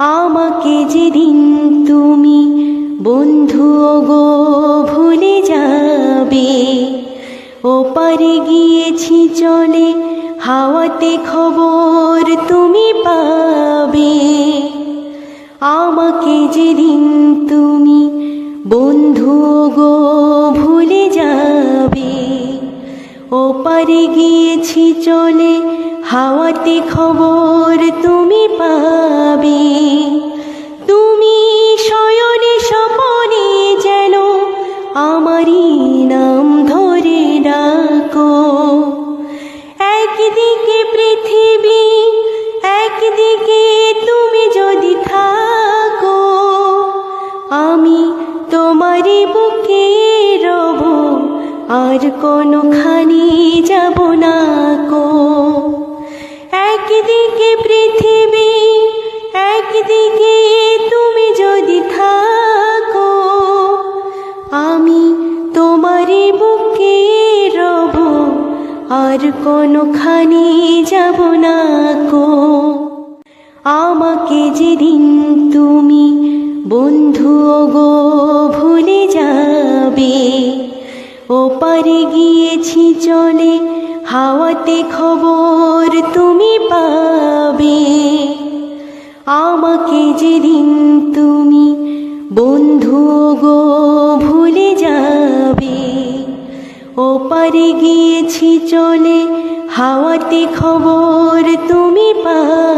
আমাকে যেদিন তুমি বন্ধু গো ভুলে যাবে, ও পারে গিয়েছি চলে, হাওয়াতে খবর তুমি পাবে। আমাকে যেদিন তুমি ও পারে গিয়েছি চলে, হাওয়াতে খবর তুমি পাবে। তুমি শয়নে স্বপনে যেন আমারই নাম ধরে ডাকো। একদিকে পৃথিবী, একদিকে তুমি যদি থাকো, আমি তোমারই বুকে রব। আর কোনোখানি যাব না কো একদিকে পৃথিবী, একদিকে তুমি যদি থাকো, আমি তোমারই বুকে রব, আর কোনোখানি যাব না কো আমাকে যেদিন তুমি বন্ধু গো, ভুলে যাবে। ও পারে গিয়েছি চলে, হাওয়াতে খবর তুমি পাবে। আমাকে যেদিন তুমি বন্ধু গো ভুলে যাবে। ও পারে গিয়েছি চলে, হাওয়াতে খবর তুমি পাবে।